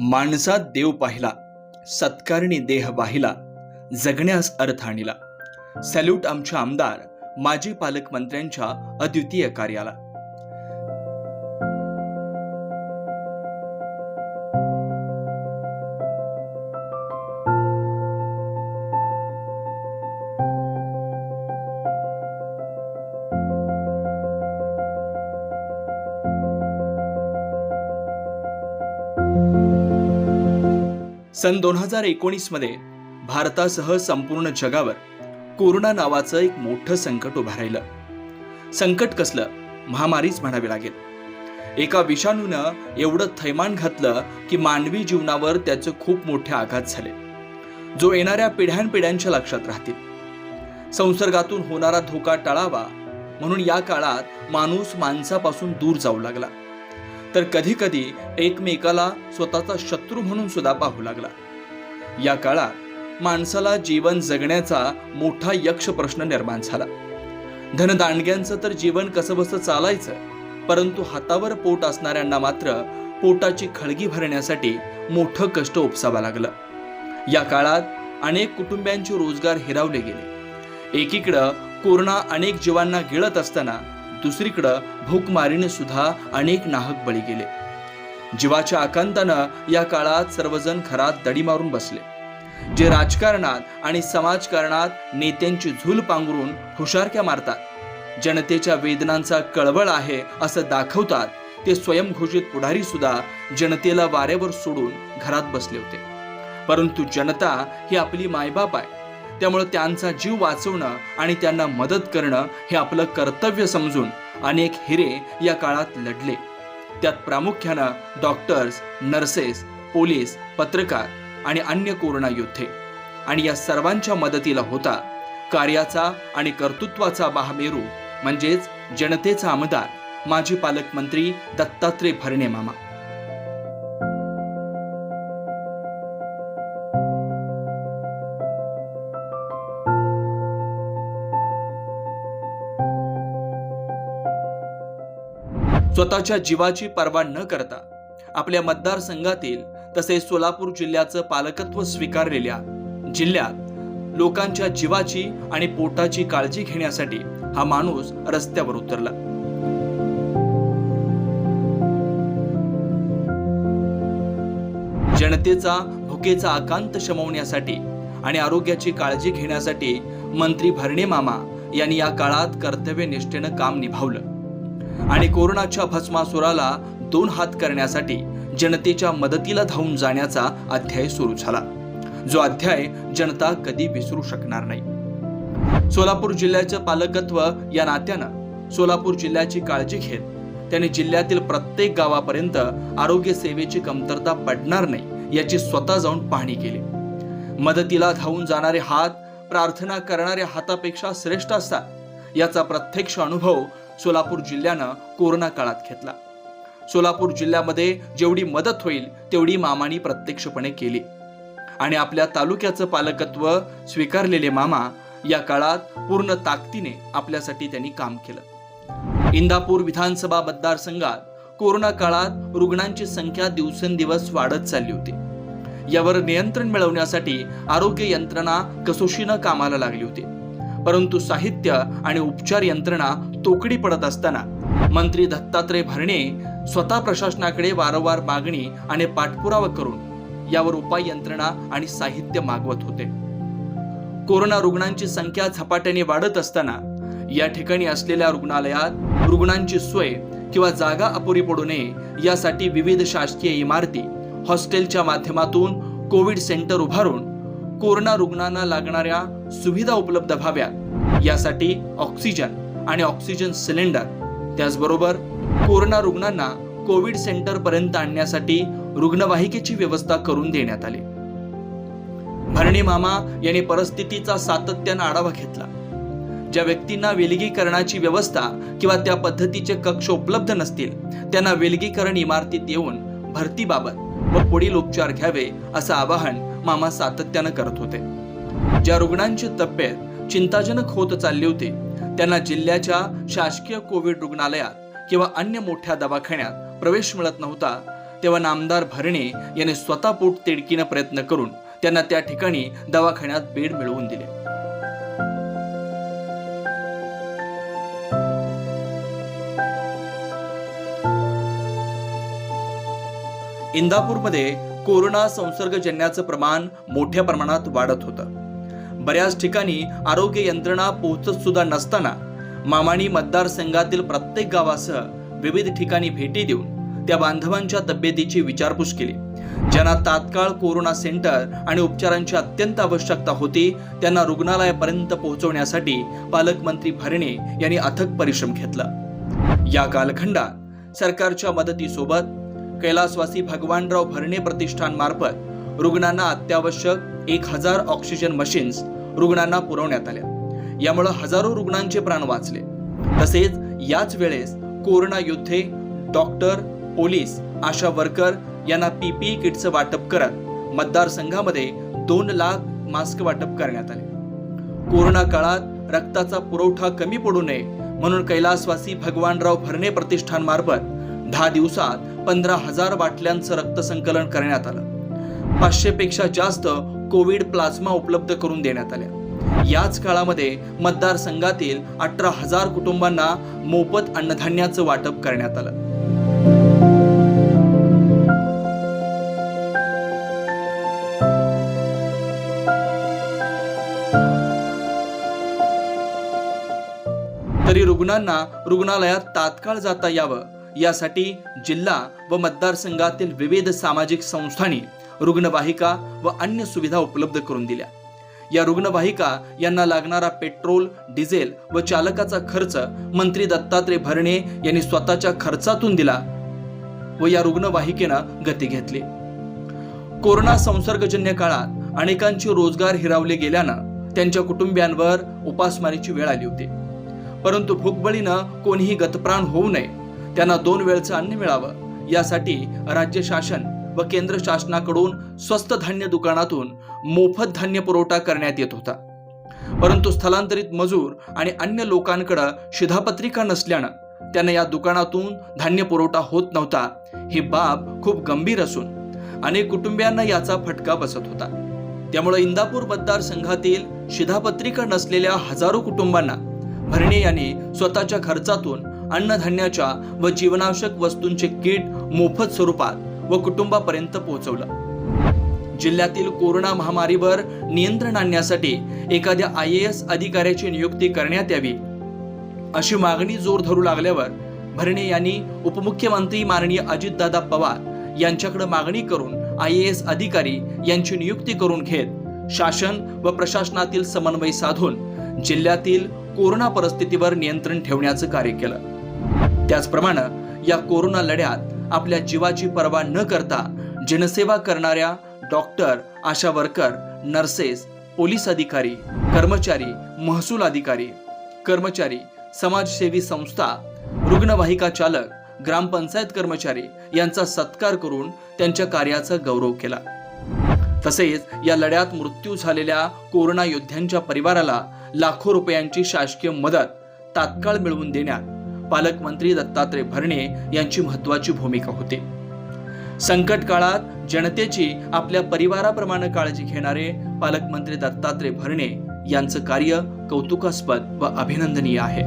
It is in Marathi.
माणसात देव पाहिला सत्कारणी देह वाहिला जगण्यास अर्थ आणला. सॅल्यूट आमच्या आमदार माजी पालकमंत्र्यांच्या अद्वितीय कार्याला. सन दोन हजार एकोणीसमध्ये भारतासह संपूर्ण जगावर कोरोना नावाचं एक मोठं संकट उभं राहिलं. संकट कसलं? महामारीच म्हणावी लागेल. एका विषाणूनं एवढं थैमान घातलं की मानवी जीवनावर त्याचे खूप मोठे आघात झाले. जो येणाऱ्या पिढ्यानपिढ्यांच्या लक्षात राहतील. संसर्गातून होणारा धोका टाळावा म्हणून या काळात माणूस माणसापासून दूर जाऊ लागला. तर कधी कधी एकमेकाला स्वतःचा शत्रू म्हणून सुद्धा पाहू लागला. या काळात माणसाला जीवन जगण्याचा मोठा यक्ष प्रश्न निर्माण झाला. धनदांडग्यांचं तर जीवन कसंबसं चालायचं परंतु हातावर पोट असणाऱ्यांना मात्र पोटाची खळगी भरण्यासाठी मोठं कष्ट उपसावं लागलं. या काळात अनेक कुटुंबियांचे रोजगार हिरावले गेले. एकीकडं कोरोना अनेक जीवांना गिळत असताना दुसरीकडं भूकमारीने सुद्धा अनेक नाहक बळी गेले. जीवाच्या आकांतानं या काळात सर्वजण घरात दडी मारून बसले. जे राजकारणात आणि समाजकारणात नेत्यांची झूल पांघरून हुशारक्या मारतात. जनतेच्या वेदनांचा कळवळ आहे असं दाखवतात ते स्वयंघोषित पुढारी सुद्धा जनतेला वाऱ्यावर सोडून घरात बसले होते. परंतु जनता ही आपली मायबाप आहे. त्यामुळे त्यांचा जीव वाचवणं आणि त्यांना मदत करणं हे आपलं कर्तव्य समजून अनेक हिरे या काळात लढले. त्यात प्रामुख्यानं डॉक्टर्स नर्सेस पोलीस पत्रकार आणि अन्य कोरोना योद्धे. आणि या सर्वांच्या मदतीला होता कार्याचा आणि कर्तृत्वाचा महामेरू म्हणजेच जनतेचा आमदार माजी पालकमंत्री दत्तात्रय भरणे मामा. स्वतःच्या जीवाची पर्वा न करता आपल्या मतदारसंघातील तसेच सोलापूर जिल्ह्याचं पालकत्व स्वीकारलेल्या जिल्ह्यात लोकांच्या जीवाची आणि पोटाची काळजी घेण्यासाठी हा माणूस रस्त्यावर उतरला. जनतेचा भुकेचा आकांत शमवण्यासाठी आणि आरोग्याची काळजी घेण्यासाठी मंत्री भरणे मामा यांनी या काळात कर्तव्यनिष्ठेनं काम निभावलं. आणि कोरोनाच्या भस्मासुराला दोन हात करण्यासाठी जनतेच्या मदतीला धावून जाण्याचा अध्याय सुरू झाला. जो अध्याय जनता कधी विसरू शकणार नाही. सोलापूर जिल्ह्याचं पालकत्व या नात्यानं सोलापूर जिल्ह्याची काळजी घेत त्याने जिल्ह्यातील प्रत्येक गावापर्यंत आरोग्य सेवेची कमतरता पडणार नाही याची स्वतः जाऊन पाहणी केली. मदतीला धावून जाणारे हात प्रार्थना करणाऱ्या हातापेक्षा श्रेष्ठ असतात याचा प्रत्यक्ष अनुभव सोलापूर जिल्ह्यानं कोरोना काळात घेतला. सोलापूर जिल्ह्यामध्ये जेवढी मदत होईल तेवढी मामानी प्रत्यक्षपणे केली. आणि आपल्या तालुक्याचं पालकत्व स्वीकारलेले मामा या काळात पूर्ण ताकदीने आपल्यासाठी त्यांनी काम केलं. इंदापूर विधानसभा मतदारसंघात कोरोना काळात रुग्णांची संख्या दिवसेंदिवस वाढत चालली होती. यावर नियंत्रण मिळवण्यासाठी आरोग्य यंत्रणा कसोशीनं कामाला लागली होती. परंतु साहित्य आणि उपचार यंत्रणा तोकडी पडत असताना मंत्री दत्तात्रय भरणे स्वतः प्रशासनाकडे वारंवार मागणी आणि पाठपुरावा करून यावर उपाय यंत्रणा आणि साहित्य मागवत होते. कोरोना रुग्णांची संख्या झपाट्याने वाढत असताना या ठिकाणी असलेल्या रुग्णालयात रुग्णांची सोय किंवा जागा अपुरी पडू नये यासाठी विविध शासकीय इमारती हॉस्टेलच्या माध्यमातून कोविड सेंटर उभारून कोरोना रुग्णांना लागणाऱ्या सुविधा उपलब्ध व्हाव्यात. यासाठी ऑक्सिजन आणि ऑक्सिजन सिलेंडर त्याचबरोबर कोरोना रुग्णांना कोविड सेंटरपर्यंत आणण्यासाठी रुग्णवाहिकेची व्यवस्था करून देण्यात आली. भरणी मामा यांनी परिस्थितीचा सातत्यानं आढावा घेतला. ज्या व्यक्तींना विलगीकरणाची व्यवस्था किंवा त्या पद्धतीचे कक्ष उपलब्ध नसतील त्यांना विलगीकरण इमारतीत येऊन भरतीबाबत व पुढील उपचार घ्यावे असं आवाहन मामा सातत्यानं करत होते. ज्या रुग्णांची तब्येत चिंताजनक होत चालले होते. त्यांना जिल्ह्याच्या शासकीय कोविड रुग्णालयात किंवा अन्य मोठ्या दवाखान्यात प्रवेश मिळत नव्हता. तेव्हा नामदार भरणे यांनी स्वतः पोट तिडकीनं प्रयत्न करून त्यांना त्या ठिकाणी दवाखान्यात बेड मिळवून दिले. इंदापूरमध्ये कोरोना संसर्गजन्याचं प्रमाण मोठ्या प्रमाणात वाढत होतं. बऱ्याच ठिकाणी आरोग्य यंत्रणा पोहोचत सुद्धा नसताना मामाणी मतदारसंघातील प्रत्येक गावासह विविध ठिकाणी भेटी देऊन त्या बांधवांच्या तब्येतीची विचारपूस केली. ज्यांना तात्काळ कोरोना सेंटर आणि उपचारांची अत्यंत आवश्यकता होती त्यांना रुग्णालयापर्यंत पोहोचवण्यासाठी पालकमंत्री भरणे यांनी अथक परिश्रम घेतला. या कालखंडात सरकारच्या मदतीसोबत कैलासवासी भगवानराव भरणे प्रतिष्ठान मार्फत रुग्णांना अत्यावश्यक एक हजार ऑक्सिजन मशीन्स रुग्णांना पुरवण्यात आल्या. यामुळे हजारो रुग्णांचे प्राण वाचले. तसेच याच वेळेस कोरोना योद्धे डॉक्टर पोलीस आशा वर्कर यांना पीपीई किटचं वाटप करत मतदारसंघामध्ये दोन लाख मास्क वाटप करण्यात आले. कोरोना काळात रक्ताचा पुरवठा कमी पडू नये म्हणून कैलासवासी भगवानराव भरणे प्रतिष्ठानमार्फत दहा दिवसात पंधरा हजार बाटल्यांचं रक्त संकलन करण्यात आलं. पाचशेपेक्षा जास्त कोविड प्लाझ्मा उपलब्ध करून देण्यात आल्या. याच काळामध्ये मतदारसंघातील अठरा हजार कुटुंबांना मोफत अन्नधान्याचं वाटप करण्यात आलं. तरी रुग्णांना रुग्णालयात तात्काळ जाता यावं यासाठी जिल्हा व मतदारसंघातील विविध सामाजिक संस्थांनी रुग्णवाहिका व अन्य सुविधा उपलब्ध करून दिल्या. या रुग्णवाहिका यांना लागणारा पेट्रोल डिझेल व चालकाचा खर्च मंत्री दत्तात्रय भरणे यांनी स्वतःच्या खर्चातून दिला व या रुग्णवाहिकेनं गती घेतली. कोरोना संसर्गजन्य काळात अनेकांचे रोजगार हिरावले गेल्यानं त्यांच्या कुटुंबियांवर उपासमारीची वेळ आली होती. परंतु भूकबळीनं कोणीही गतप्राण होऊ नये त्यांना दोन वेळचं अन्न मिळावं यासाठी राज्य शासन व केंद्र शासनाकडून स्वस्त धान्य दुकानातून मोफत धान्य पुरवठा करण्यात येत होता. परंतु स्थलांतरित मजूर आणि अन्य लोकांकडे शिधापत्रिका नसल्यानं त्यांना या दुकानातून धान्य पुरवठा होत नव्हता ही बाब खूप गंभीर असून अनेक कुटुंबियांना याचा फटका बसत होता. त्यामुळे इंदापूर मतदारसंघातील शिधापत्रिका नसलेल्या हजारो कुटुंबांना भरणे यांनी स्वतःच्या खर्चातून अन्नधान्याच्या व जीवनावश्यक वस्तूंचे किट मोफत स्वरूपात व कुटुंबापर्यंत पोहोचवलं. जिल्ह्यातील कोरोना महामारीवर नियंत्रण आणण्यासाठी एखाद्या आय ए एस अधिकाऱ्याची नियुक्ती करण्यात यावी अशी मागणी जोर धरू लागल्यावर भरणे यांनी उपमुख्यमंत्री माननीय अजितदादा पवार यांच्याकडे मागणी करून आय ए एस अधिकारी यांची नियुक्ती करून घेत शासन व प्रशासनातील समन्वय साधून जिल्ह्यातील कोरोना परिस्थितीवर नियंत्रण ठेवण्याचं कार्य केलं. त्याचप्रमाणे या कोरोना लढ्यात आपल्या जीवाची पर्वा न करता जनसेवा करणाऱ्या doctor ASHA worker nurses police अधिकारी कर्मचारी महसूल अधिकारी कर्मचारी समाजसेवी संस्था रुग्णवाहिका चालक ग्रामपंचायत कर्मचारी यांचा सत्कार करून त्यांच्या कार्याचा गौरव केला. तसेच या लढ्यात मृत्यू झालेल्या कोरोना योद्ध्यांच्या परिवाराला लाखो रुपयांची शासकीय मदत तात्काळ मिळवून देण्यात पालकमंत्री दत्तात्रय भरणे यांची महत्वाची भूमिका होती. संकट काळात जनतेची आपल्या परिवाराप्रमाणे काळजी घेणारे पालकमंत्री दत्तात्रय भरणे यांचं कार्य कौतुकास्पद व अभिनंदनीय आहे.